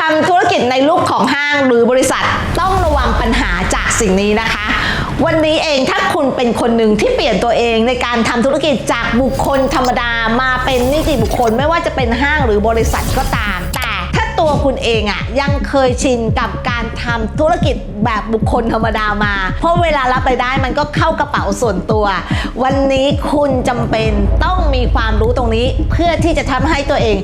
ทำธุรกิจในรูปของห้างหรือบริษัทต้องระวังปัญหาจากสิ่งนี้นะคะ วันนี้เองถ้าคุณเป็นคนหนึ่งที่เปลี่ยนตัวเองในการทำธุรกิจจากบุคคลธรรมดามาเป็นนิติบุคคลไม่ว่าจะเป็นห้างหรือบริษัทก็ตาม ตัวคุณเองอะ่ะยังเคยชินกับการทำธุรกิจแบบบุคคลธรรมดามา เพราะเวลารับรายได้มันก็เข้ากระเป๋าส่วนตัว วันนี้คุณจำเป็นต้องมีความรู้ตรงนี้ เพื่อที่จะทำให้ตัวเอง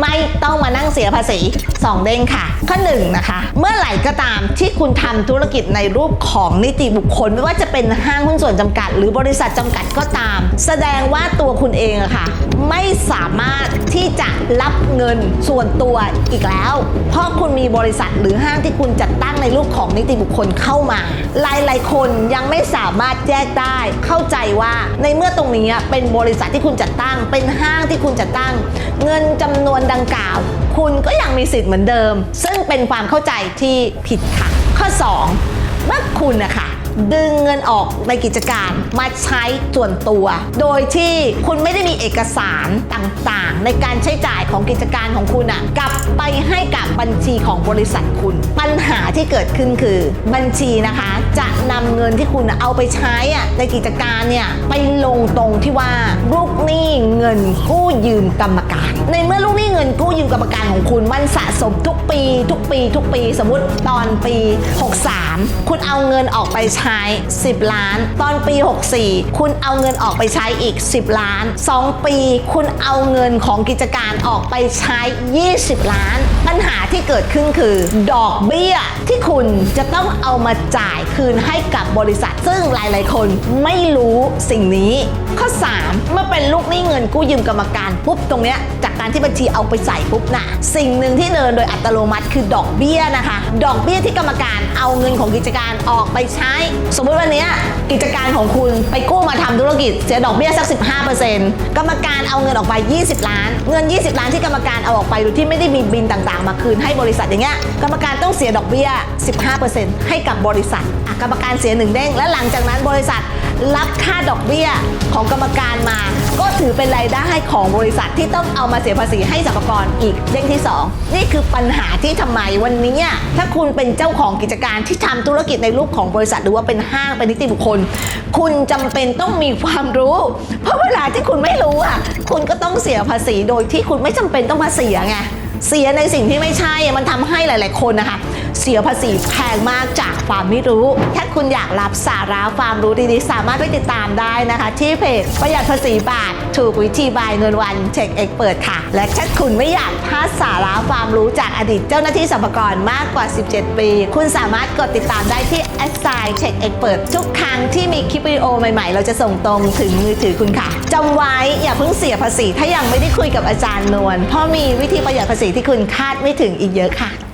ไม่ต้องมานั่งเสียภาษีสองเด้งค่ะ ข้อหนึ่งนะคะ เมื่อไหร่ก็ตามที่คุณทำธุรกิจในรูปของนิติบุคคล ไม่ว่าจะเป็นห้างหุ้นส่วนจำกัด หรือบริษัทจำกัดก็ตาม แสดงว่าตัวคุณเองอะค่ะ ไม่สามารถที่จะรับเงินส่วนตัวอีกแล้วเพราะคุณมีบริษัทหรือห้างที่คุณจัดตั้งในรูปของนิติบุคคลเข้ามาหลายๆคนยังไม่สามารถแยกได้ เข้าใจว่าในเมื่อตรงนี้เป็นบริษัทที่คุณจัดตั้ง เป็นห้างที่คุณจัดตั้ง เงินจำนวนดังกล่าว คุณก็ยังมีสิทธิ์เหมือนเดิม ซึ่งเป็นความเข้าใจที่ผิดค่ะ ข้อ 2 เมื่อคุณนะคะ ดึงเงินออกในกิจการมาใช้ส่วนตัว โดยที่คุณไม่ได้มีเอกสารต่างๆ ในการใช้จ่ายของกิจการของคุณอะกลับไปให้กับบัญชีของบริษัทคุณ ปัญหาที่เกิดขึ้นคือบัญชีนะคะ จะนำเงินที่คุณเอาไปใช้อะในกิจการเนี่ยไปลงตรงที่ว่าลูกหนี้เงินกู้ยืมกรรมการ ในเมื่อลูกหนี้เงินกู้ยืมกรรมการของคุณมันสะสมทุกปี ทุกปี ทุกปีสมมติตอนปี 63 คุณเอาเงินออกไปใช้ 10 ล้าน ตอนปี 64 คุณเอาเงินออกไปใช้อีก 10 ล้าน 2 ปี คุณเอาเงินของกิจการออกไปใช้ 20 ล้าน ปัญหาที่เกิดขึ้นคือ ดอกเบี้ยที่คุณจะต้องเอามาจ่ายคืนให้กับบริษัท ซึ่งหลายๆ คนไม่รู้สิ่งนี้ ข้อ 3 เมื่อเป็นลูกหนี้เงินกู้ยืมกรรมการปุ๊บตรงเนี้ยจากการที่บัญชีเอาไปใส่ปุ๊บนะสิ่งหนึ่งที่เดินโดยอัตโนมัติคือดอกเบี้ยนะคะ ดอกเบี้ยที่กรรมการเอาเงินของกิจการออกไปใช้ สมมติวันนี้กิจการของคุณไปกู้มาทำธุรกิจเสียดอกเบี้ยสัก 15%กรรมการเอาเงินออกไป 20 ล้าน เงิน 20 ล้านที่กรรมการเอาออกไปโดยที่ไม่ได้มีบินต่างๆ มาคืนให้บริษัทอย่างเงี้ยกรรมการต้องเสียดอกเบี้ย 15%ให้กับบริษัทกรรมการเสียหนึ่งเด้ง และหลังจากนั้นบริษัทรับค่าดอกเบี้ยของกรรมการมา ก็ถือเป็นรายได้ของบริษัทที่ต้องเอามาเสียภาษีให้สรรพากรอีกเด้งที่ 2 นี่คือปัญหาที่ทำไมวันนี้ถ้าคุณเป็นเจ้าของกิจการที่ทำธุรกิจในรูปของบริษัทหรือว่าเป็นห้างเป็นนิติบุคคล คุณจำเป็นต้องมีความรู้ เพราะเวลาที่คุณไม่รู้อะคุณก็ต้องเสียภาษีโดยที่คุณไม่จำเป็นต้องมาเสียไงเสียในสิ่งที่ไม่ใช่มันทำให้หลาย ๆ คนนะคะ เสียภาษีแพงมากจากความไม่รู้ ถ้าคุณอยากรับสาระความรู้ดีๆ สามารถไปติดตามได้นะคะ ที่เพจประหยัดภาษีบาท ถูกวิธีบายเงินวันเช็คเอ็กเปิดค่ะ และถ้าคุณไม่อยากพลาดสาระความรู้จากอดีตเจ้าหน้าที่สรรพากรมากกว่า 17 ปี คุณสามารถกดติดตามได้ที่แอดไซน์เช็คเอกเปิดทุกครั้งที่มีคลิปวิดีโอใหม่ๆ เราจะส่งตรงถึงมือถือคุณค่ะจำไว้อย่าเพิ่งเสียภาษี ถ้ายังไม่ได้คุยกับอาจารย์นวลเพราะมีวิธีประหยัดภาษีที่คุณคาดไม่ถึงอีกเยอะค่ะ